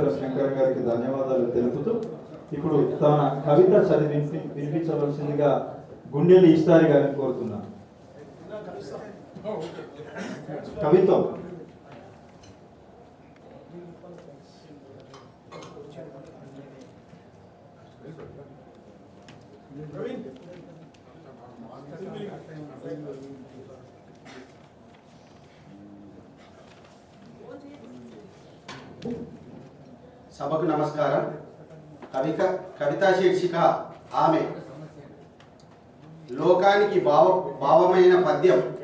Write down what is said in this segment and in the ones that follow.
కోటేశ్వర శంకర్ గారికి ధన్యవాదాలు తెలుపుతూ ఇప్పుడు తన కవిత చదివి వినిపించవలసిందిగా గుండెలు ఇస్తారు గారిని కోరుతున్నాను. కవిత్వం సభకు నమస్కారం. కవిక కవితా శీర్షిక ఆమె. లోకానికి భావ భావమైన పద్యం.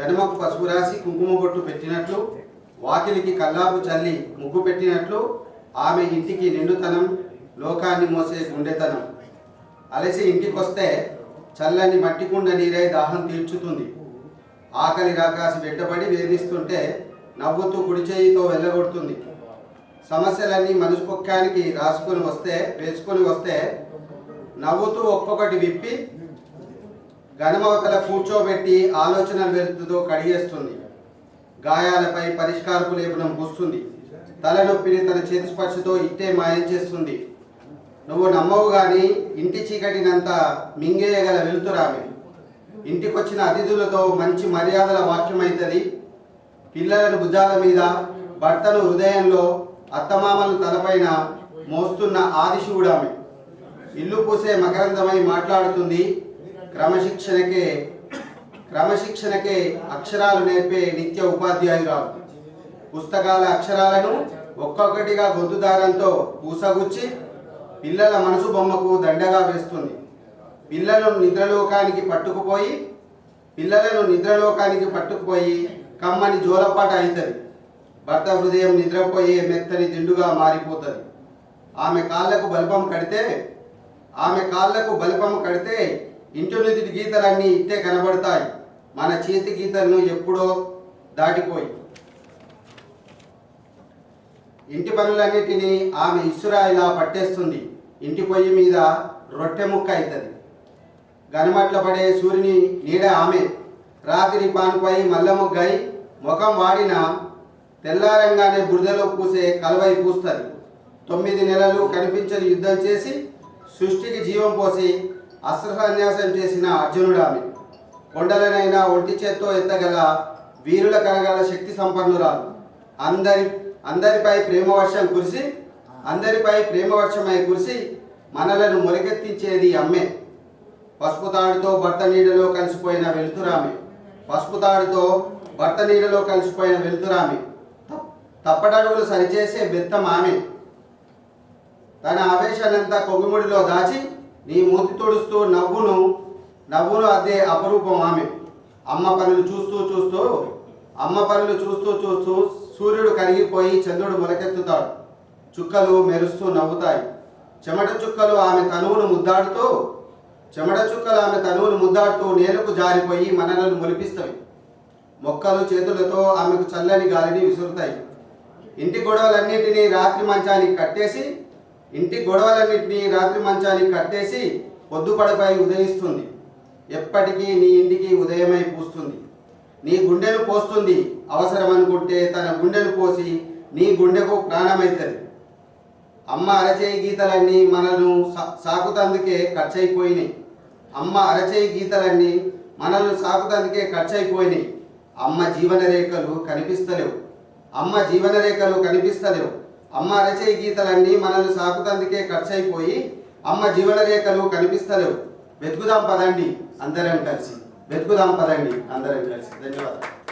గనుమకు పసుపు రాసి కుంకుమ బొట్టు పెట్టినట్లు వాకిలికి కల్లాపు చల్లి ముగ్గు పెట్టినట్లు ఆమె ఇంటికి నిండుతనం లోకాన్ని మోసే గుండెతనం. అలసి ఇంటికొస్తే చల్లని మట్టి కుండ నీరై దాహం తీర్చుతుంది. ఆకలి రాకాసి వెంటబడి వేధిస్తుంటే నవ్వుతూ కుడి చేయితో వెళ్ళగొడుతుంది. సమస్యలన్నీ మనసు రాసుకొని వస్తే వేసుకొని వస్తే నవ్వుతూ ఒక్కొక్కటి విప్పి గణమవతల కూర్చోబెట్టి ఆలోచన వెలుతుతో కడిగేస్తుంది. గాయాలపై పరిష్కారపు లేపనం పూస్తుంది. తలనొప్పిని తన చేతి స్పర్శతో ఇట్టే మాయం చేస్తుంది. నువ్వు నమ్మవు కానీ ఇంటి చీకటినంత మింగేయగల వెలుతురామె. ఇంటికొచ్చిన అతిథులతో మంచి మర్యాదల వాక్యమైతుంది. పిల్లలను భుజాల మీద భర్తను హృదయంలో అత్తమామలను తలపైన మోస్తున్న ఆదిశివుడామె ఇల్లు పూసే మకరందమై మాట్లాడుతుంది. క్రమశిక్షణకే క్రమశిక్షణకే అక్షరాలు నేర్పే నిత్య ఉపాధ్యాయురాలు. పుస్తకాల అక్షరాలను ఒక్కొక్కటిగా గొంతు దారంతో పూసగుచ్చి పిల్లల మనసు బొమ్మకు దండగా వేస్తుంది. పిల్లలను నిద్రలోకానికి పట్టుకుపోయి పిల్లలను నిద్రలోకానికి పట్టుకుపోయి కమ్మని జోలపాట అవుతుంది భర్త హృదయం నిద్రపోయే మెత్తని దిండుగా మారిపోతుంది. ఆమె కాళ్ళకు బలపం కడితే ఆమె కాళ్ళకు బలపం కడితే ఇంటి గీతలన్నీ ఇట్టే కనబడతాయి. మన చేతి గీతలను ఎప్పుడో దాటిపోయి. ఇంటి పనులన్నిటినీ ఆమె ఇసురా ఇలా పట్టేస్తుంది. ఇంటి పొయ్యి మీద రొట్టె ముక్క అవుతుంది గనమట్ల పడే సూర్యుని నీడ ఆమె. రాత్రి పానుపై మల్ల ముగ్గై ముఖం వాడిన తెల్లారంగానే బురదలో పూసే కలవై పూస్తారు తొమ్మిది నెలలు కనిపించని యుద్ధం చేసి సృష్టికి జీవం పోసి అస్త్రసన్యాసం చేసిన అర్జునుడామె కొండలనైనా ఒంటి చేత్తో ఎత్తగల వీరుల కనగల శక్తి సంపన్నురాలు. అందరి అందరిపై ప్రేమవర్షం కురిసి అందరిపై ప్రేమవర్షమై కురిసి మనలను మొలకెత్తించేది అమ్మే. పసుపు తాడుతో భర్త నీడలో కలిసిపోయిన వెలుతురామి. పసుపు తాడుతో భర్త నీడలో కలిసిపోయిన వెలుతురామి. తప్పటడుగులు సరిచేసే బెత్తం ఆమె. తన ఆవేశాన్నంతా కొగ్గుముడిలో దాచి నీ మూతి తుడుస్తూ నవ్వును నవ్వును అదే అపరూపం ఆమె. అమ్మ పనులు చూస్తూ చూస్తూ అమ్మ పనులు చూస్తూ చూస్తూ సూర్యుడు కరిగిపోయి చంద్రుడు మొలకెత్తుతాడు. చుక్కలు మెరుస్తూ నవ్వుతాయి. చెమట చుక్కలు ఆమె తనువును ముద్దాడుతూ చెమట చుక్కలు ఆమె తనువును ముద్దాడుతూ నేలకు జారిపోయి మనలను మొలిపిస్తాయి. మొక్కలు చేతులతో ఆమెకు చల్లని గాలిని విసురుతాయి. ఇంటి గొడవలన్నిటినీ రాత్రి మంచానికి కట్టేసి ఇంటి గొడవలన్నింటినీ రాత్రి మంచానికి కట్టేసి పొద్దుపడపై ఉదయిస్తుంది. ఎప్పటికీ నీ ఇంటికి ఉదయమై పూస్తుంది. నీ గుండెను పోస్తుంది అవసరం అనుకుంటే తన గుండెను పోసి నీ గుండెకు ప్రాణమైతుంది. అమ్మ అరచేయి గీతలన్నీ మనల్ని సా- సాకుతందుకే ఖర్చయిపోయినాయి. అమ్మ అరచేయి గీతలన్నీ మనల్ని సాకుతందుకే ఖర్చయిపోయినాయి. అమ్మ జీవన రేఖలు కనిపిస్తలేవు. అమ్మ జీవన రేఖలు కనిపిస్తలేవు. అమ్మ అరచేయి గీతలన్నీ మనల్ని సాకుతందుకే ఖర్చయిపోయి అమ్మ జీవన రేఖలు కనిపిస్తలేవు. వెతుకుదాం పదండి అందరం కలిసి. వెతుకుదాం పదండి అందరం కలిసి. ధన్యవాదాలు.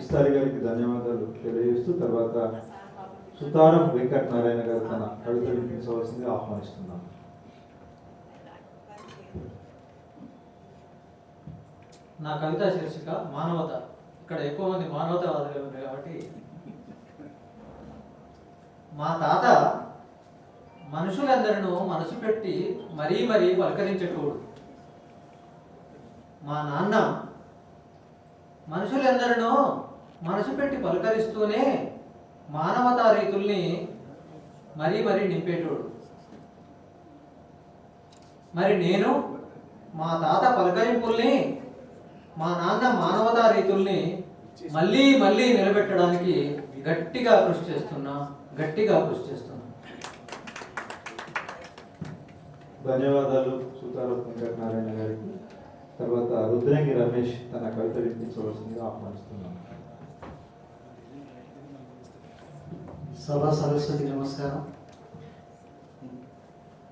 ఇస్తారి గారికి ధన్యవాదాలు. తెలియజేస్తూ తర్వాత సుతారం వెంకట నారాయణ గారు తన కవిత వినిపించవలసిందిగా ఆహ్వానిస్తున్నాం. నా కవిత శీర్షిక మానవత. ఇక్కడ ఎక్కువ మంది మానవతావాదులు ఉన్నారు కాబట్టి. మా తాత మనుషులందరినూ మనసు పెట్టి మరీ మరీ పలకరించేటోడు. మా నాన్న మనుషులందరినూ మనసు పెట్టి పలకరిస్తూనే మానవతా రీతుల్ని మరీ మరీ నింపేటోడు. మరి నేను మా తాత పలకరింపుల్ని మా నాన్న మానవతా రీతుల్ని మళ్ళీ మళ్ళీ నిలబెట్టడానికి గట్టిగా కృషి చేస్తున్నా గట్టిగా కృషి చేస్తున్నా. ధన్యవాదాలు వెంకటనారాయణ గారికి. తర్వాత రుద్రంగి రమేష్ తన కవిత వినిపించవలసిందిగా ఆహ్వానిస్తున్నాను. సభా సరస్వతి నమస్కారం.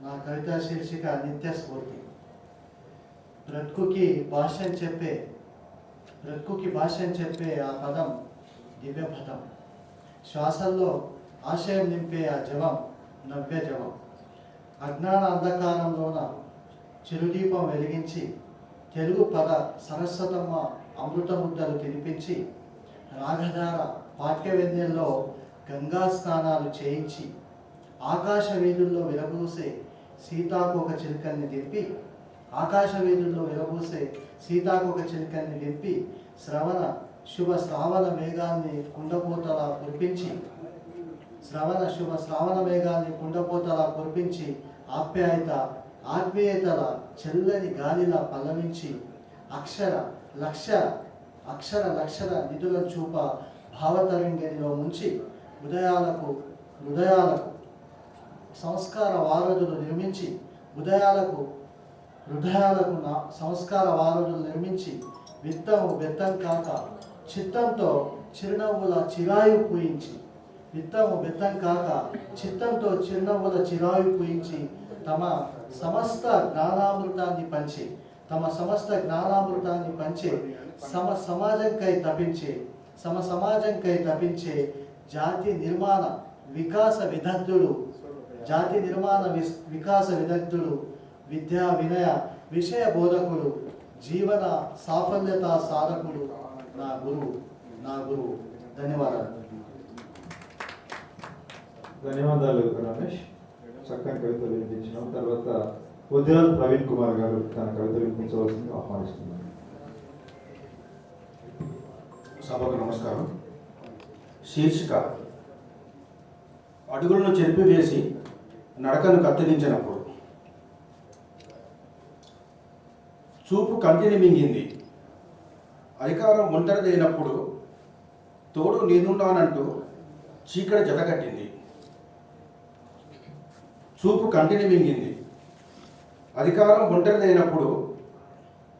నా కవితా శీర్షిక నిత్య స్ఫూర్తి. బ్రతుకుకి భాష్యం చెప్పే బ్రతుకుకి భాష్యం చెప్పే ఆ పదం దివ్య పదం. శ్వాసల్లో ఆశయం నింపే ఆ జవం నవ్య జవం. అజ్ఞాన అంధకారంలోన చిరుదీపం వెలిగించి తెలుగు పద సరస్వతమ్మ అమృత ముద్దలు తినిపించి రాగధార పాఠ్యవెన్నెల్లో గంగా స్నానాలు చేయించి ఆకాశ వీధుల్లో విరబూసే సీతాకోక చిలుకల్ని దింపి ఆకాశ వీధుల్లో విరబూసే సీతాకోక చిలుకల్ని దింపి శ్రవణ శుభ శ్రావణ మేఘాన్ని కుండపోతలా కురిపించి శ్రవణ శుభ శ్రావణ మేఘాన్ని కుండపోతలా కురిపించి ఆప్యాయత ఆత్మీయతల చెల్లని గాలిలా పల్లవించి అక్షర లక్ష అక్షర లక్షర నిధుల చూప భావతరంగిణిలో ముంచి హృదయాలకు హృదయాలకు సంస్కార వారధులు నిర్మించి హృదయాలకు హృదయాలకు నా సంస్కార వారధులు నిర్మించి విత్తము బెత్తం కాక చిత్తంతో చిరునవ్వుల చిరాయు పూయించి విత్తము బెత్తం కాక చిత్తంతో చిరునవ్వుల చిరాయు పూయించి తమ సమస్త జ్ఞానామృతాన్ని పంచి తమ సమస్త జ్ఞానామృతాన్ని పంచి సమ సమాజంకై తపించే సమ సమాజంకై తపించే జాతి నిర్మాణ వికాస విదగ్ధుడు జాతి నిర్మాణ వికాస విదగ్ధుడు విద్యా వినయ విషయ బోధకుడు జీవన సాఫల్యత సాధకుడు నా గురువు నా గురువు. ధన్యవాదాలు. ధన్యవాదాలు రమేష్. చక్కని కవిత వినిపించిన. తర్వాత ఉద్యాల్ ప్రవీణ్ కుమార్ గారు తన కవిత వినిపించవలసిందిగా ఆహ్వానిస్తున్నాను సభకు నమస్కారం. శీర్షిక. అడుగులను చెరిపివేసి నడకను కత్తిరించినప్పుడు కంటిని మింగింది అధికారం ఒంటరిదైనప్పుడు తోడు నేనున్నానంటూ చీకటి జతకట్టింది. చూపు కంటిని మింగింది అధికారం ఒంటరి లేనప్పుడు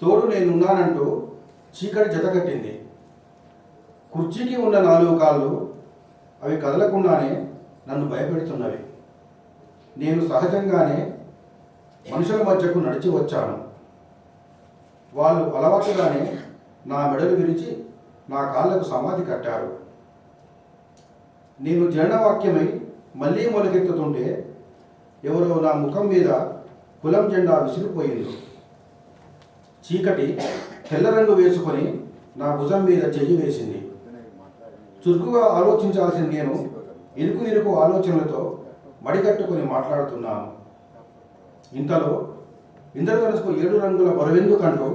తోడు నేనున్నానంటూ చీకటి జతకట్టింది. కుర్చీకి ఉన్న నాలుగు కాళ్ళు అవి కదలకుండానే నన్ను భయపెడుతున్నవి. నేను సహజంగానే మనుషుల మధ్యకు నడిచి వచ్చాను. వాళ్ళు అలవాటుగానే నా మెడలు విరిచి నా కాళ్ళకు సమాధి కట్టారు. నేను జనవాక్యమై మళ్ళీ మొలకెత్తుతుంటే ఎవరో నా ముఖం మీద కులం జెండా విసిరిపోయింది. చీకటి తెల్ల రంగు వేసుకొని నా భుజం మీద చెయ్యి వేసింది. చురుకుగా ఆలోచించాల్సిన నేను ఇరుకు ఇరుకు ఆలోచనలతో మడికట్టుకొని మాట్లాడుతున్నాను. ఇంతలో ఇంద్రధనుసుకు ఏడు రంగుల బరువెందుకంటూ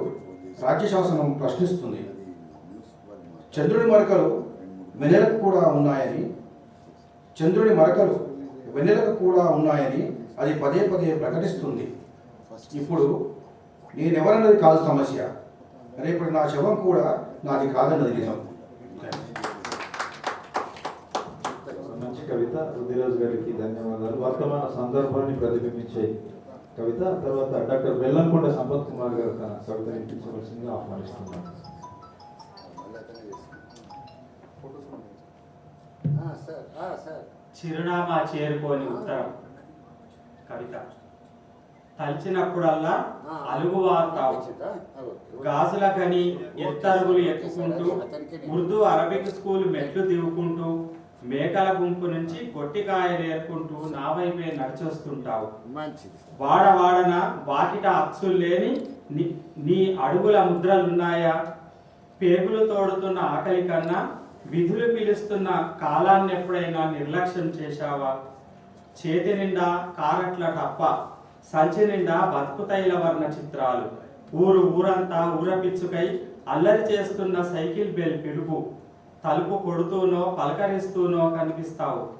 రాజ్యశాసనం ప్రశ్నిస్తుంది. చంద్రుడి మరకలు వెన్నెలకు కూడా ఉన్నాయని చంద్రుడి మరకలు వెన్నెలకు కూడా ఉన్నాయని అది పదే పదే ప్రకటిస్తుంది. ఇప్పుడు నేనెవరన్నది కాదు సమస్య. రేపటి నా శవం కూడా నాది కాదన్నది నిజం. మంచి కవిత రుద్దిరాజు గారికి ధన్యవాదాలు. వర్తమాన సందర్భాన్ని ప్రతిబింబించే కవిత తర్వాత డాక్టర్ బెల్లంకొండ సంపత్ కుమార్ గారు తన కవిత వినిపించవలసిందిగా ఆహ్వానిస్తున్నాను. చిరునామా చేరుకోని ఉత్తరం. కవిత తలిచినప్పుడల్లా అలుగు వారుతావు. గాజుల గని ఎత్తరుగులు ఎక్కుకుంటూ ఉర్దూ అరబిక్ స్కూల్ మెట్లు దిగుకుంటూ మేకల గుంపు నుంచి గొట్టికాయలు ఏరుకుంటూ నా వైపే నడిచొస్తుంటావు. వాడ వాడన వాకిట అచ్చులు లేని నీ- అడుగుల ముద్రలున్నాయా? పేగులు తోడుతున్న ఆకలి కన్నా విధులు పిలుస్తున్న కాలాన్ని ఎప్పుడైనా నిర్లక్ష్యం చేశావా? చేతి నిండా కారట్ల టప్ప సంచి నిండా బతుకు తైల వర్ణ చిత్రాలు. ఊరు ఊరంతా ఊరపిచ్చుకై అల్లరి చేస్తున్న సైకిల్ బెల్ పిలుపు. తలుపు కొడుతూనో పలకరిస్తూనో కనిపిస్తావు.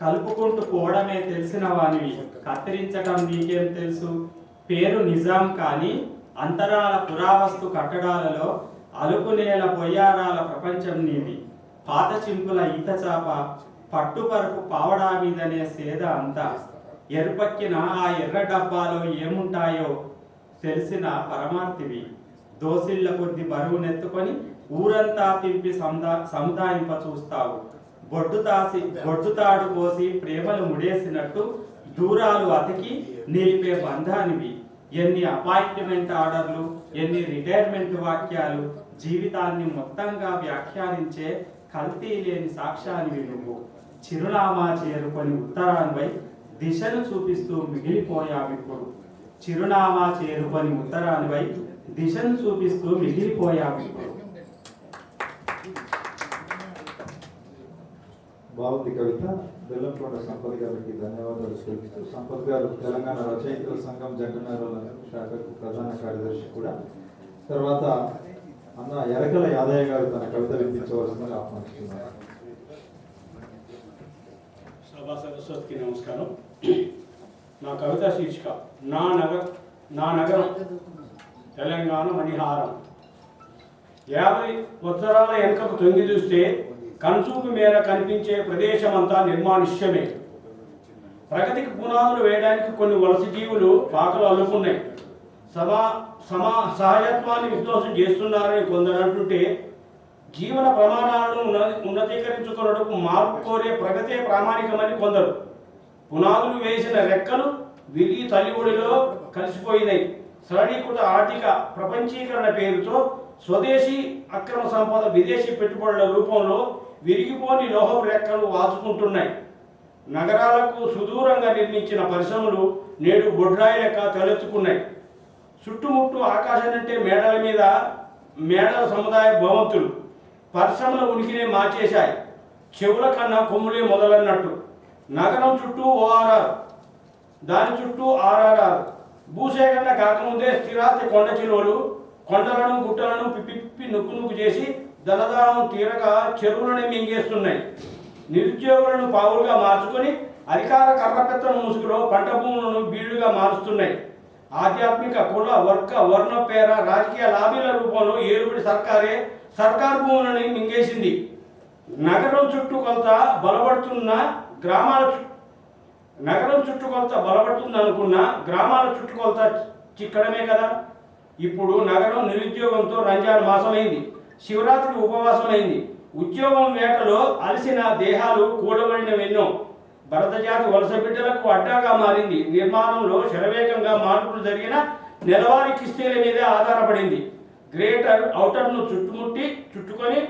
కలుపుకుంటూ పోవడమే తెలిసిన వానివి. కత్తిరించటం నీకేం తెలుసు? పేరు నిజాం కానీ అంతరాల పురావస్తు కట్టడాలలో అలుపునేల పొయ్యారాల ప్రపంచం నీది. పాత చింపుల ఈత చాప పట్టుపరుపు పావడా మీదనే సేద అంతా. ఎరుపక్కిన ఆ ఎర్ర డబ్బాలో ఏముంటాయో తెలిసిన పరమార్థివి. దోసిళ్ళ కొద్ది బరువునెత్తుకొని ఊరంతా తింపి సముదా సముదాయింప చూస్తావు. బొడ్డు తాసి బొడ్డు తాడు పోసి ప్రేమలు ముడేసినట్టు దూరాలు అతికి నిలిపే బంధానివి. ఎన్ని అపాయింట్మెంట్ ఆర్డర్లు ఎన్ని రిటైర్మెంట్ వాక్యాలు జీవితాన్ని మొత్తంగా వ్యాఖ్యానించే కల్తీ లేని సాక్ష్యానివి నువ్వు. చిరునామా చేరుకొని ఉత్తరాన్వై దిశను చూపిస్తూ మిగిలిపోయావిప్పుడు చిరునామా చేరుకొని ఉత్తరాన్వై దిశను చూపిస్తూ మిగిలిపోయావిప్పుడు బాగుంది కవిత. బెల్లంకొండ సంపత్ గారికి ధన్యవాదాలు తెలుపుతూ సంపత్ గారు తెలంగాణ రచయితల సంఘం జగన్నారాల శాఖకు ప్రధాన కార్యదర్శి కూడా. తర్వాత అన్న ఎరకల యాదయ్య గారు తన కవిత వినిపించవలసిందిగా ఆహ్వానిస్తున్నారు. సభా సరస్వతికి నమస్కారం. నా కవిత శీర్షిక నా నగర నా నగరం. తెలంగాణ మణిహారం. యాభై ఉత్తరాల వెనుకకు తొంగి చూస్తే కనుచూపు మేర కనిపించే ప్రదేశమంతా నిర్మానుష్యమే. ప్రగతికి పునాదులు వేయడానికి కొన్ని వలస జీవులు పాకలు అల్లుకున్నాయి. సమా సమా సహజత్వాన్ని విధ్వంసం చేస్తున్నారని కొందరు అంటుంటే జీవన ప్రమాణాలను ఉన్నతీకరించుకున్నటకు మార్పు కోరే ప్రగతే ప్రామాణికమని కొందరు. పునాదులు వేసిన రెక్కలు విరిగి తల్లిఒడిలో కలిసిపోయినాయి. సరళీకృత ఆర్థిక ప్రపంచీకరణ పేరుతో స్వదేశీ అక్రమ సంపద విదేశీ పెట్టుబడుల రూపంలో విరిగిపోని లోహపు రెక్కలు వాచుకుంటున్నాయి నగరాలకు సుదూరంగా నిర్మించిన పరిశ్రమలు నేడు బొడ్రాయి లెక్క తలెత్తుకున్నాయి. చుట్టుముట్టు ఆకాశం అంటే మేడల మీద మేడల సముదాయ భవంతులు పరిశ్రమల ఉనికినే మార్చేశాయి. చెవుల కన్నా కొమ్ములే మొదలన్నట్టు. నగరం చుట్టూ ఓఆర్ఆర్ దాని చుట్టూ ఆర్ఆర్ఆర్ భూసేకరణ కాకముందే స్థిరాస్తి కొండ చిలువలు కొండలను గుట్టలను పిప్పి నుక్కు నుక్కు చేసి ధనదాహం తీరక చెరువులను మింగేస్తున్నాయి. నిరుద్యోగులను పావులుగా మార్చుకొని అధికార కర్రపెత్తన ముసుగులో పంట భూములను బీళ్ళుగా మారుస్తున్నాయి. ఆధ్యాత్మిక కుల వర్గ వర్ణ పేర రాజకీయ లాబీల రూపంలో ఏలుబడి సర్కారే సర్కార్ భూములను మింగేసింది. నగరం చుట్టూ కొంత బలపడుతున్న గ్రామాల చుట్టూ నగరం చుట్టుకొలత బలపడుతుంది అనుకున్న గ్రామాల చుట్టుకొలత చిక్కడమే కదా. ఇప్పుడు నగరం నిరుద్యోగంతో రంజాన్ మాసమైంది. శివరాత్రి ఉపవాసమైంది. ఉద్యోగం వేటలో అలసిన దేహాలు కూడబడినవెన్నో భరతజాతి వలస బిడ్డలకు అడ్డాగా మారింది. నిర్మాణంలో శరవేగంగా మార్పులు జరిగిన నెలవారీ కిస్తీల మీదే ఆధారపడింది. గ్రేటర్ ఔటర్ను చుట్టుముట్టి చుట్టుకొని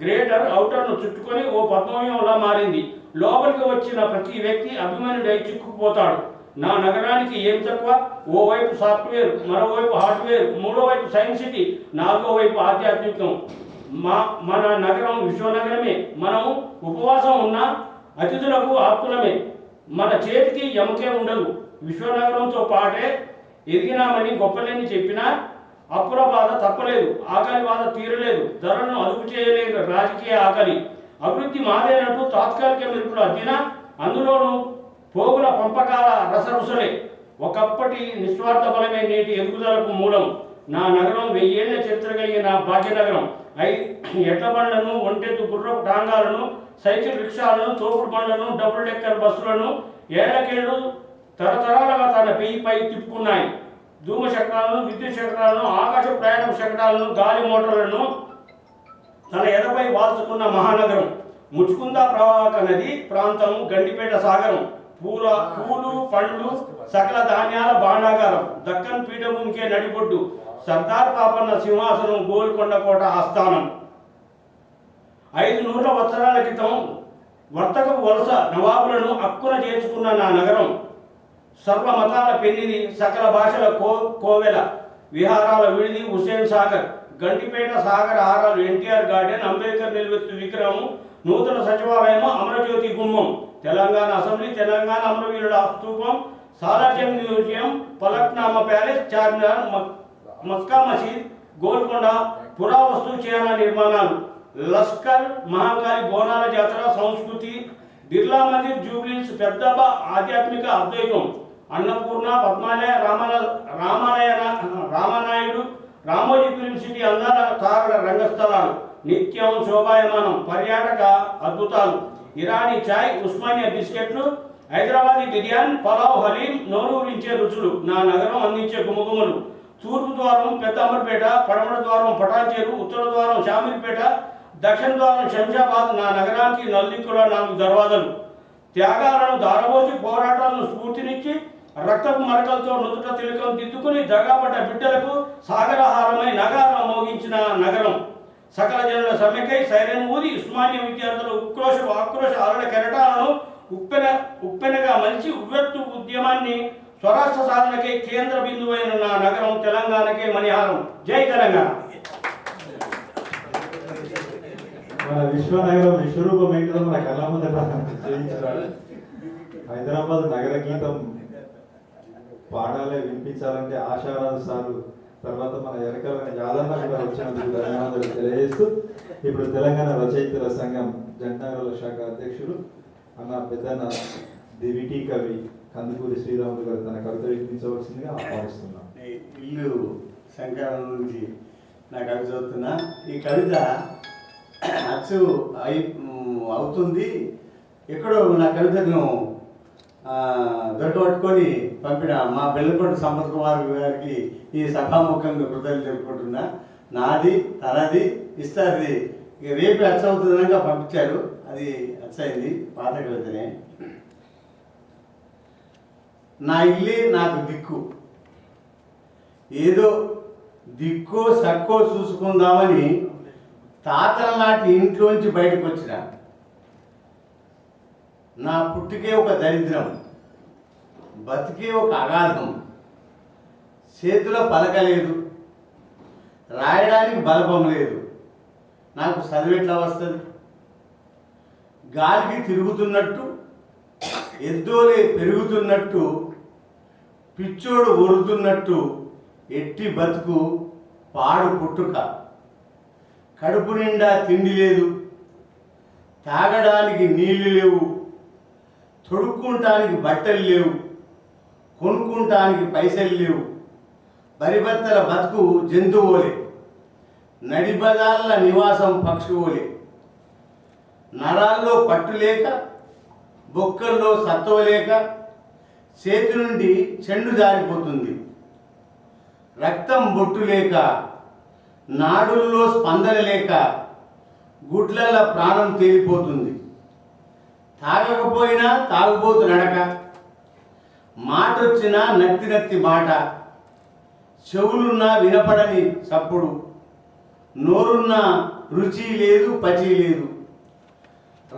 గ్రేటర్ ఔటర్ను చుట్టుకొని ఓ పద్మవ్యంలా మారింది. లోపలికి వచ్చిన ప్రతి వ్యక్తి అభిమానుడై చిక్కుకుపోతాడు. నా నగరానికి ఏం తక్కువ? ఓవైపు సాఫ్ట్వేర్ మరోవైపు హార్డ్వేర్ మూడో వైపు సైన్స్ సిటీ నాలుగో వైపు ఆధ్యాత్మికం. మా మన నగరం విశ్వనగరమే. మనం ఉపవాసం ఉన్న అతిథులకు ఆత్మలమే. మన చేతికి ఎముకే ఉండదు. విశ్వనగరంతో పాటే ఎదిగినామని గొప్పలేని చెప్పినా అప్పుల బాధ తప్పలేదు. ఆకలి బాధ తీరలేదు. ధరలను అదుపు చేయలేదు రాజకీయ ఆకలి. అభివృద్ధి మాదేనట్టు తాత్కాలిక మెరుపులు అద్దినా అందులోనూ పోగుల పంపకాల రసరుసలే. ఒకప్పటి నిస్వార్థ బలమే నేటి ఎదుగుదలకు మూలం. నా నగరం వెయ్యేళ్ళ చరిత్ర కలిగిన భాగ్యనగరం. ఐ ఎడ్ల బండ్లను ఒంటెత్తు గుర్రపు టాంగాలను సైకిల్ రిక్షాలను తోపుడు బండ్లను డబుల్ డెక్కర్ బస్సులను ఏళ్ళకేళ్ళు తరతరాలుగా తన పెయ్యిపై తిప్పుకున్నాయి. ధూమ చక్రాలను విద్యుత్ చక్రాలను ఆకాశ ప్రయాణ చక్రాలను గాలి మోటార్లను తన ఎదపై వాల్చుకున్న మహానగరం ముచ్చుకుంద ప్రవాహక నది ప్రాంతం గండిపేట సాగరం. పూల పూలు పండ్లు సకల ధాన్యాల భాండాగారం దక్కన్ పీఠభూమికే నడిబొడ్డు సర్దార్ పాపన్న సింహాసనం గోల్కొండ కోట ఆస్థానం. ఐదు నూర్ల వత్సరాల క్రితం వర్తకపు వలస నవాబులను అక్కున చేర్చుకున్న నా నగరం. సర్వ మతాల సకల భాషల కో కోవెల విహారాల విడిది హుసేన్ సాగర్. గండిపేట సాగర్ ఆరాలు ఎన్టీఆర్ గార్డెన్ అంబేద్కర్ నిలువెత్తు విగ్రహం నూతన సచివాలయం అమరజ్యోతి గుమ్మం తెలంగాణ అసెంబ్లీ తెలంగాణ అమరవీరుల స్తూపం సాలార్జంగ్ మ్యూజియం పలక్నామా ప్యాలెస్ చార్మినార్ మక్కా మసీద్ గోల్కొండ పురావస్తు చిహ్న నిర్మాణాలు లస్కర్ మహాకాళి బోనాల జాతర సంస్కృతి బిర్లా మందిర్ జూబ్లీస్ పెద్దబ ఆధ్యాత్మిక అద్వైతం అన్నపూర్ణ పద్మాలయ రామల రామాలయ రామనాయుడు రామోజీ ఫిలిం సిటీ అందాల తారల రంగస్థలాలు నిత్యం శోభాయమానం పర్యాటక అద్భుతాలు. ఇరానీ చాయ్ ఉస్మానియా బిస్కెట్లు హైదరాబాదీ బిర్యానీ పలావ్ హలీం నోరూరించే రుచులు నా నగరం అందించే గుమగుమలు. తూర్పు ద్వారం పెద్ద అమర్పేట పడమర ద్వారం పటాచేరు ఉత్తర ద్వారం షామీర్పేట దక్షిణ ద్వారం శంషాబాద్ నా నగరానికి నల్దిక్కుల నాలుగు దర్వాజలు. త్యాగాలను దారబోసి పోరాటాలను స్ఫూర్తినిచ్చి రక్తపు మరకలతో నుదుట తిలకం దిద్దుకుని దగాపడ్డ బిడ్డలకు సాగరహారమై నగారం మోగించిన నగరం. సకల జనుల సమ్మెకై సైరన్ ఊది ఉస్మానియా విద్యార్థుల ఉక్రోష ఆక్రోష అలడ కెరటాలను ఉప్పెన ఉప్పెనగా మలిచి ఉవ్వెత్తు ఉద్యమాన్ని స్వరాష్ట్ర సాధనకే కేంద్ర బిందువైన నా నగరం తెలంగాణకే మణిహారం. జై తెలంగాణ. మన విశ్వనగరం విశ్వరూపం ఏంటో మన కళ్ళ హైదరాబాద్ నగర గీతం పాడాలే వినిపించాలంటే ఆశారాజు సారు తర్వాత మన ఎరకల యాదన్న గారు వచ్చినందుకు ధన్యవాదాలు తెలియజేస్తూ ఇప్పుడు తెలంగాణ రచయితల సంఘం జంటారుల శాఖ అధ్యక్షుడు అన్న పెద్దన్న దివిటి కవి కందుకూరి శ్రీరాములు గారు తన కవిత వినిపించవలసిందిగా ఆహ్వానిస్తున్నాం. ఇల్లు శంకరం నుంచి నా కవిత చదువుతున్నా. ఈ కవిత అచ్చు అయి అవుతుంది. ఎక్కడో నా కవితను దొరకబట్టుకొని పంపిన మా బెల్లకొండ సంపత్ కుమార్ గారికి ఈ సభాముఖంగా కృతజ్ఞతలు తెలుపుకుంటున్నా. నాది తనది ఇస్తాది. రేపు అచ్చవుతుందనగా పంపించారు. అది అచ్చయింది పాత కవితనే. నా ఇల్లి నాకు దిక్కు. ఏదో దిక్కో సక్కో చూసుకుందామని తాతల నాటి ఇంట్లోంచి బయటకు వచ్చినా. నా పుట్టుకే ఒక దరిద్రం బతికే ఒక అగాధం. చేతిలో పలకలేదు రాయడానికి బలపం లేదు. నాకు చదువు ఎట్లా వస్తుంది? గాలికి తిరుగుతున్నట్టు ఎద్దోలే పెరుగుతున్నట్టు పిచ్చోడు ఒరుతున్నట్టు ఎట్టి బతుకు పాడు పుట్టుక. కడుపు నిండా తిండి లేదు తాగడానికి నీళ్ళు లేవు. తొడుక్కుంటానికి బట్టలు లేవు కొనుక్కుంటానికి పైసలు లేవు. బరిబత్తల బతుకు జంతువులే నడిబజార్ల నివాసం పక్షువులే. నరాల్లో పట్టు లేక బొక్కల్లో సత్తువ లేక చేతి నుండి చెండు జారిపోతుంది. రక్తం బొట్టు లేక నాడుల్లో స్పందన లేక గుడ్లల ప్రాణం తేలిపోతుంది. తాగకపోయినా తాగుబోతు నడక. మాట వచ్చినా నత్తి నత్తి మాట. చెవులున్నా వినపడని చప్పుడు నోరున్నా రుచి లేదు పచి లేదు.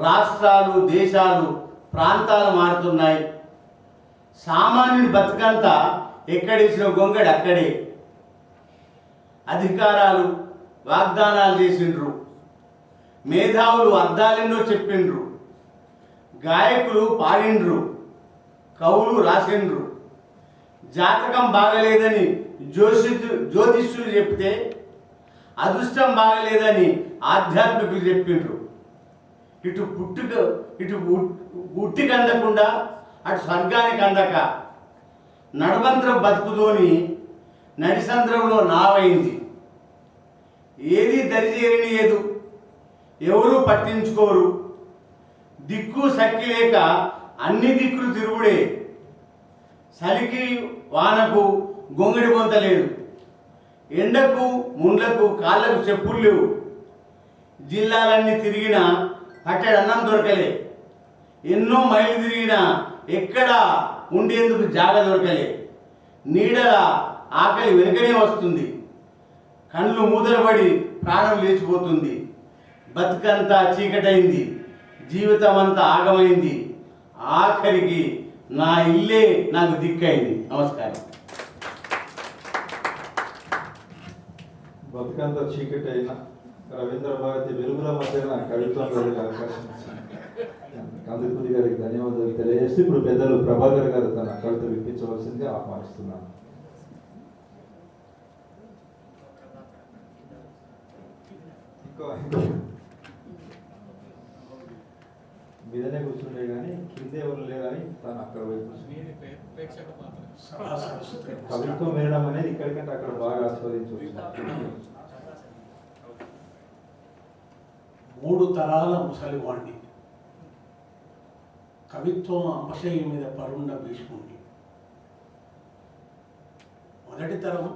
రాష్ట్రాలు దేశాలు ప్రాంతాలు మారుతున్నాయి. సామాన్యుని బతుకంతా ఎక్కడేసిన గొంగడి అక్కడే. అధికారాలు వాగ్దానాలు చేసిండ్రు. మేధావులు అర్థాలెన్నో చెప్పిండ్రు. గాయకులు పాడిండ్రు కవులు రాసిండ్రు. జాతకం బాగలేదని జ్యోషి జ్యోతిష్యులు చెప్తే అదృష్టం బాగలేదని ఆధ్యాత్మికులు చెప్పిండ్రు. ఇటు పుట్టుక ఇటు ఉట్టికి అందకుండా అటు స్వర్గానికి అందక. నడమంత్రం బతుకుతోని నడిసంద్రంలో నావైంది. ఏది దరిచేరని ఏదు ఎవరూ పట్టించుకోరు. దిక్కు సక్కి లేక అన్ని దిక్కులు తిరుగుడే. చలికి వానకు గొంగడి పొంత లేదు. ఎండకు ముండ్లకు కాళ్ళకు చెప్పులు లేవు. జిల్లాలన్నీ తిరిగినా పట్టెడు అన్నం దొరకలే. ఎన్నో మైలు తిరిగినా ఎక్కడ ఉండేందుకు జాగ దొరకలే. నీడల ఆకలి వెనుకనే వస్తుంది. కళ్ళు మూతలపడి ప్రాణం లేచిపోతుంది. బతుకంతా చీకటైంది. జీవితం అంతా ఆగమైంది. ఆఖరికి నా ఇల్లే నాకు దిక్కైంది. నమస్కారం. బతుకంత చీకటి అయిన రవీంద్ర భారతి వెలుగుల మధ్య నా కవిత్వం రోజుకి అవకాశం కందుకూరి గారికి ధన్యవాదాలు తెలియజేస్తూ ఇప్పుడు పెద్దలు ప్రభాకర్ గారు తన కవిత వినిపించవలసిందిగా ఆహ్వానిస్తున్నాను ఇంకో ఇంకో మీదనే కూర్చుండే కానీ కింద ఎవరు లేరని తను అక్కడ పోయి కవిత్వం వినడం అనేది ఇక్కడికంటే అక్కడ బాగా ఆస్వాదించవచ్చు మూడు తరాల ముసలివాణ్ణి కవిత్వం అంపశయ్య మీద పరుండ భీష్ముణ్ణి. మొదటి తరం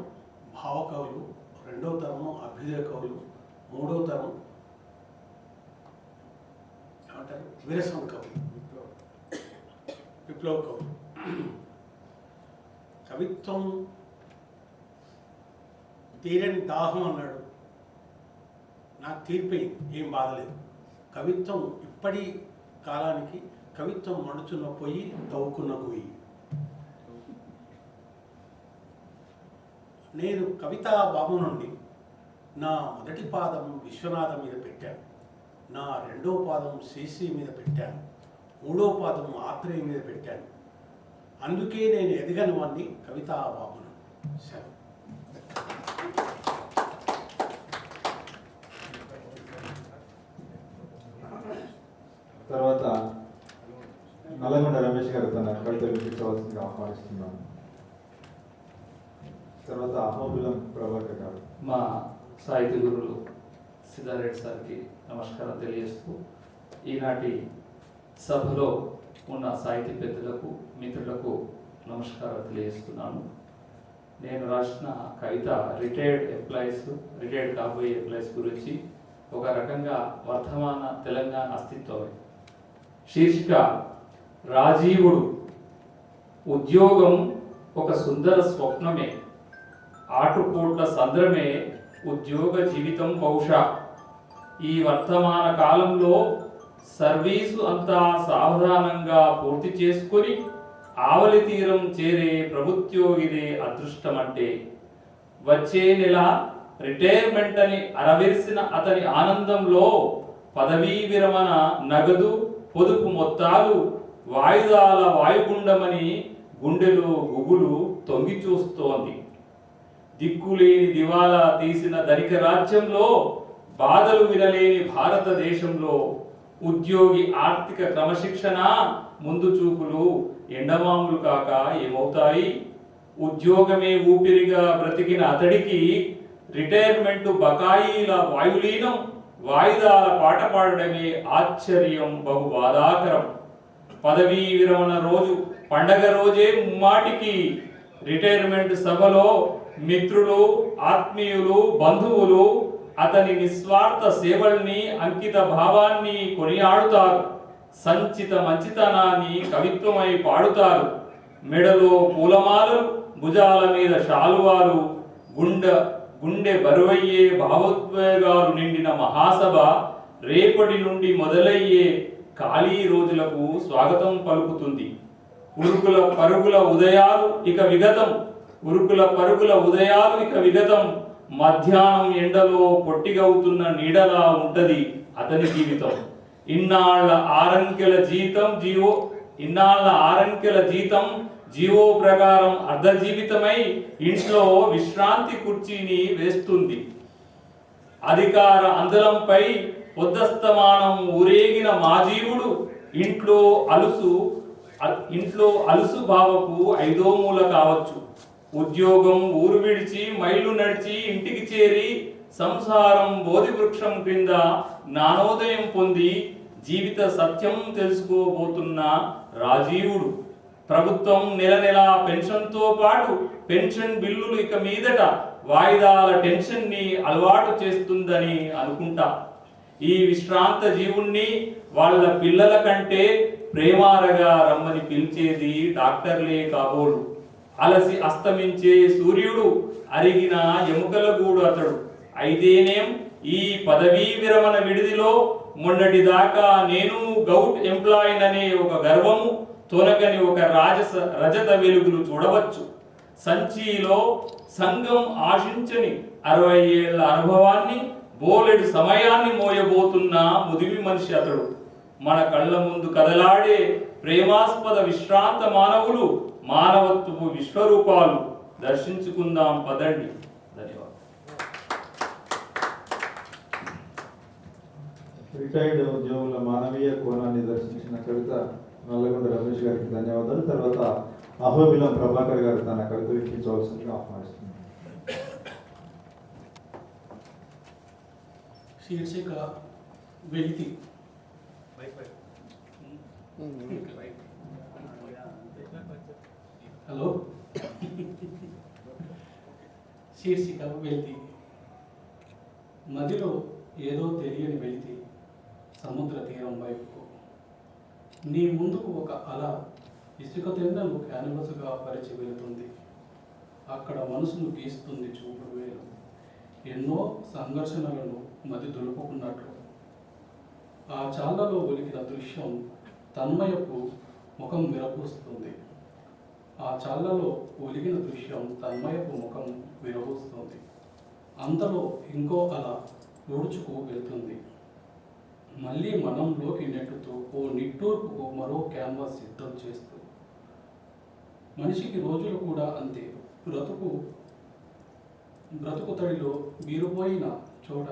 భావకవులు రెండవ తరము అభ్యుదయ కవులు మూడవ తరం ఏమంటారు వీరస్వామి కవులు విప్లవ కవులు కవిత్వం తీరని దాహం అన్నాడు. నాకు తీరిపోయింది. ఏం బాధలేదు. కవిత్వం ఇప్పటి కాలానికి కవిత్వం మడుచున్న పోయి తవ్వుకున్న పోయి నేను కవితా బాబు నుండి నా మొదటి పాదం విశ్వనాథం మీద పెట్టాను. నా రెండో పాదం శ్రీశ్రీ మీద పెట్టాను. మూడో పాదం ఆత్రేయ మీద పెట్టాను. అందుకే నేను ఎదగని వాడిని కవితా బాబును. సెలవు తర్వాత నల్లగొండ రమేష్ గారు తన కవిత వినిపించవలసిందిగా ఆహ్వానిస్తున్నాను. తర్వాత అహోబిలం ప్రభాకర్ గారు. మా సాహిత్య గురువులు సిద్ధారెడ్డి సార్కి నమస్కారం తెలియజేస్తూ ఈనాటి సభలో ఉన్న సాహిత్య పెద్దలకు మిత్రులకు నమస్కారం తెలియజేస్తున్నాను. నేను రాసిన కవిత రిటైర్డ్ ఎంప్లాయీస్ రిటైర్డ్ కాబోయే ఎంప్లాయీస్ గురించి ఒక రకంగా వర్ధమాన తెలంగాణ అస్తిత్వమే. శీర్షిక రాజీవుడు ఉద్యోగం ఒక సుందర స్వప్నమే ఆటుపోట్ల సంద్రమే ఉద్యోగ జీవితం బహుశా ఈ వర్తమాన కాలంలో సర్వీసు అంతా సావధానంగా పూర్తి చేసుకొని ఆవలి తీరం చేరే ప్రభుత్యోగిదే అదృష్టమంటే. వచ్చే నెల రిటైర్మెంట్ అని అరవిరిసిన అతని ఆనందంలో పదవీ విరమణ నగదు పొదుపు మొత్తాలు వాయుదాల వాయుగుండమని గుండెలో గుగులు తొంగి చూస్తోంది దిక్కులేని దివాలా తీసిన ధనిక రాజ్యంలో బాధలు వినలేని భారతదేశంలో ఉద్యోగి ఆర్థిక క్రమశిక్షణ ముందు చూపులు ఎండమాములు కాక ఏమవుతాయి? ఉద్యోగమే ఊపిరిగా బ్రతికిన అతడికి రిటైర్మెంట్ బకాయిల వాయులీనం వాయిదాల పాట పాడడమే ఆశ్చర్యం బహు బాధాకరం పదవీ విరమణ రోజు పండగ రోజే ముమ్మాటికి రిటైర్మెంట్ సభలో మిత్రులు ఆత్మీయులు బంధువులు అతని నిస్వార్థ సేవల్ని అంకిత భావాన్ని కొనియాడుతారు. సంచిత మంచితనాన్ని కవిత్వమై పాడుతారు. మెడలో పూలమాలలు భుజాల మీద శాలువాలు గుండె గుండె బరువయ్యే భావోద్వేగాలు నిండిన మహాసభ రేపటి నుండి మొదలయ్యే ఖాళీ రోజులకు స్వాగతం పలుకుతుంది. ఉరుకుల పరుగుల ఉదయాలు ఇక విగతం. ఉరుకుల పరుగుల ఉదయాలు విగతం మధ్యాహ్నం ఎండలో పొట్టిగవుతున్న నీడలా ఉంటది అతని జీవితం. ఇన్నాళ్ళ ఆరంకెల జీతం జీవో ఇన్నాళ్ళ ఆరంకెల జీతం జీవో ప్రకారం అర్ధ జీవితమై ఇంట్లో విశ్రాంతి కుర్చీని వేస్తుంది. అధికార అందలంపై పొద్దస్తమానం ఊరేగిన మాజీవుడు ఇంట్లో అలుసు అ- ఇంట్లో అలుసు బావకు ఐదో మూల కావచ్చు. ఉద్యోగం ఊరు విడిచి మైళ్ళు నడిచి ఇంటికి చేరి సంసారం బోధి వృక్షం క్రింద నానోదయం పొంది జీవిత సత్యం తెలుసుకోబోతున్న రాజీవుడు. ప్రభుత్వం నెల నెల పెన్షన్తో పాటు పెన్షన్ బిల్లులు ఇక మీదట వాయిదాల టెన్షన్ని అలవాటు చేస్తుందని అనుకుంటా. ఈ విశ్రాంత జీవుణ్ణి వాళ్ళ పిల్లల కంటే ప్రేమారగా రమ్మని పిలిచేది డాక్టర్లే కాబోలు. అలసి అస్తమించే సూర్యుడు అరిగిన ఎముకల గూడు అతడు. అయితేనేం ఈ పదవీ విరమణ విడిదిలో మొన్నటి దాకా నేను గౌట్ ఎంప్లాయిన్ అనే ఒక గర్వము తొలగని ఒక రాజస రజత వెలుగులు చూడవచ్చు. సంచిలో సంఘం ఆశించని అరవై ఏళ్ళ అనుభవాన్ని బోలెడు సమయాన్ని మోయబోతున్న ముదివి మనిషి అతడు. మన కళ్ళ ముందు కదలాడే ప్రేమాస్పద విశ్రాంత మానవులు మానవత్వపు విశ్వరూపాలు దర్శించుకుందాం పదండి. ధన్యవాదాలు. రిటైర్డ్ ఉద్యోగుల మానవీయ కోణాన్ని దర్శించిన కవిత నల్లగొండ రమేష్ గారికి ధన్యవాదాలు. తర్వాత అహోబిలం ప్రభాకర్ గారు తన కవిత వినిపించవలసిందిగా ఆహ్వానిస్తున్నాను. శీర్షిక వెలితి. హలో? శీర్షిక వెళ్తి. నదిలో ఏదో తెలియని వెలితి సముద్ర తీరం వైపుకు. నీ ముందుకు ఒక అల ఇసుక తెన్నను క్యాన్వస్గా పరిచి వెళుతుంది. అక్కడ మనసును గీస్తుంది చూపుడు వేలు. ఎన్నో సంఘర్షణలను మది దులుపుకున్నట్లు. ఆ చాలలో ఒలికిన దృశ్యం తన్మయపు ముఖం విరపూస్తుంది ఆ చల్లలో ఒలిగిన దృశ్యం తన్మయపు ముఖం విరబూస్తుంది అంతలో ఇంకో అల ఊడ్చుకు వెళ్తుంది. మళ్ళీ మనంలోకి నెట్టుతూ ఓ నిట్టూర్పుకు మరో క్యాన్వాస్ సిద్ధం చేస్తూ. మనిషికి రోజులు కూడా అంతే. బ్రతుకు బ్రతుకు తడిలో బీరుపోయిన చోట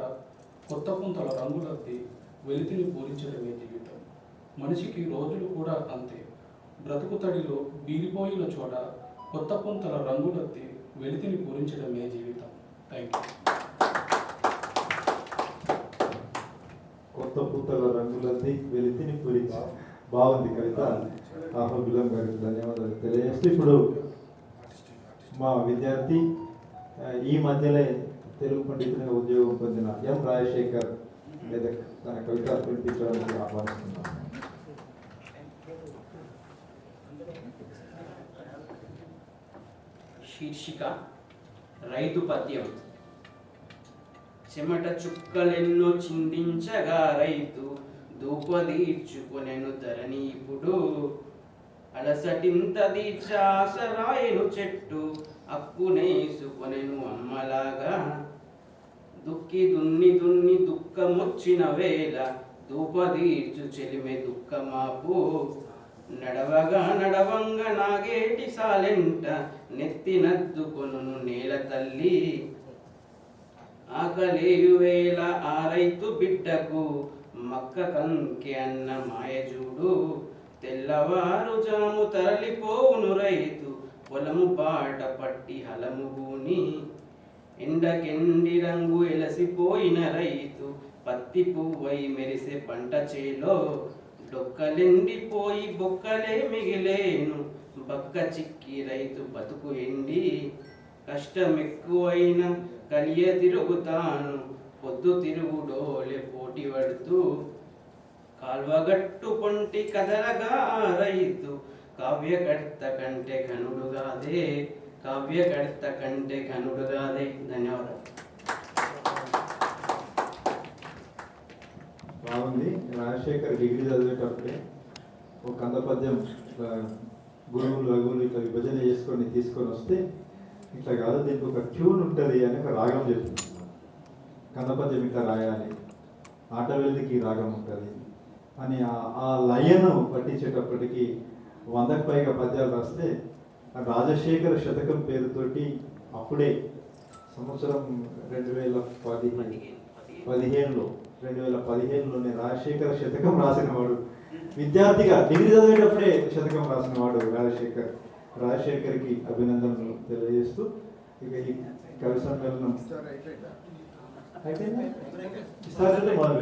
కొత్త పుంతల రంగులద్ది వెలితిని పూరించడమే జీవితం. మనిషికి రోజులు కూడా అంతే. బ్రతుకు తడిలో బీరిపోయిన చోట కొత్త పొంతల రంగులెత్తి వెలితిని పూరించడమే జీవితం. థ్యాంక్ యూ కొత్త పుత్తల రంగులది వెలితిని పూరించి. బాగుంది కవిత. ఆహోబిలం గారికి ధన్యవాదాలు తెలియజేస్తూ ఇప్పుడు మా విద్యార్థి ఈ మధ్యలో తెలుగు పండితునిగా ఉద్యోగం పొందిన ఎం రాజశేఖర్ లేదా తన కవిత వినిపించడానికి ఆహ్వానిస్తున్నాను. శీర్షిక రైతు పద్యం. చెమట చుక్కలెన్నో చిందించగా రైతు దూపదీర్చుకునెను ధరణి ఇప్పుడు అలసటింత దీక్షాసరాయను చెట్టు అప్పునేసుకొనెను అమ్మలాగా. దుక్కి దున్ని దున్ని దుఃఖమొచ్చిన వేళ దూపదీర్చు చెలిమే దుఃఖమాపు. నడవగా నడవంగ నాగేటి సాలెంట నెత్తి నద్దుకొను నేల తల్లి. ఆకలేయు వేళ ఆ రైతు బిడ్డకు మక్క కంకి అన్న మాయజూడు. తెల్లవారు జాము తరలిపోవును రైతు పొలము పాట పట్టి హలము గూని ఎండకెండి రంగు ఎలసిపోయిన రైతు పత్తి పువ్వై మెరిసే పంట చేలో. డొక్కలెండిపోయి బొక్కలే మిగిలేను బక్క చిక్కి రైతు బతుకు ఎండి కష్టం ఎక్కువైన కలియ తిరుగుతాను పొద్దు తిరుగుడోలే పోటీ పడుతూ కాల్వగట్టు పొంటి కదలగా రైతు కావ్యకర్త కంటే ఘనుడుగాదే కావ్యకర్త కంటే ఘనుడుగాదే ధన్యవాదాలు. బాగుంది. రాజశేఖర్ డిగ్రీ చదివేటప్పుడే ఒక కంద పద్యం గురువులు లఘువులు ఇట్లా విభజన చేసుకొని తీసుకొని వస్తే ఇట్లా కాదు దీనికి ఒక ట్యూన్ ఉంటుంది అని ఒక రాగం చెప్తుంది. కంద పద్యం ఇట్లా రాయాలి ఆట వెళ్ళికి రాగం ఉంటుంది అని ఆ- లయను పట్టించేటప్పటికి వందకు పైగా పద్యాలు రాస్తే రాజశేఖర శతకం పేరుతోటి అప్పుడే సంవత్సరం రెండు వేల పది పదిహేనులో రెండు వేల పదిహేనులోనే రాజశేఖర శతకం రాసిన వాడు విద్యార్థిగా డిగ్రీ చదివేటప్పుడే శతకం రాసిన వాడు రాజశేఖర్ రాజశేఖర్కి అభినందనలు తెలియజేస్తూ ఇక ఈ కవి సమ్మేళనం అయిపోయిందా? ఇస్తారంటే మొదలు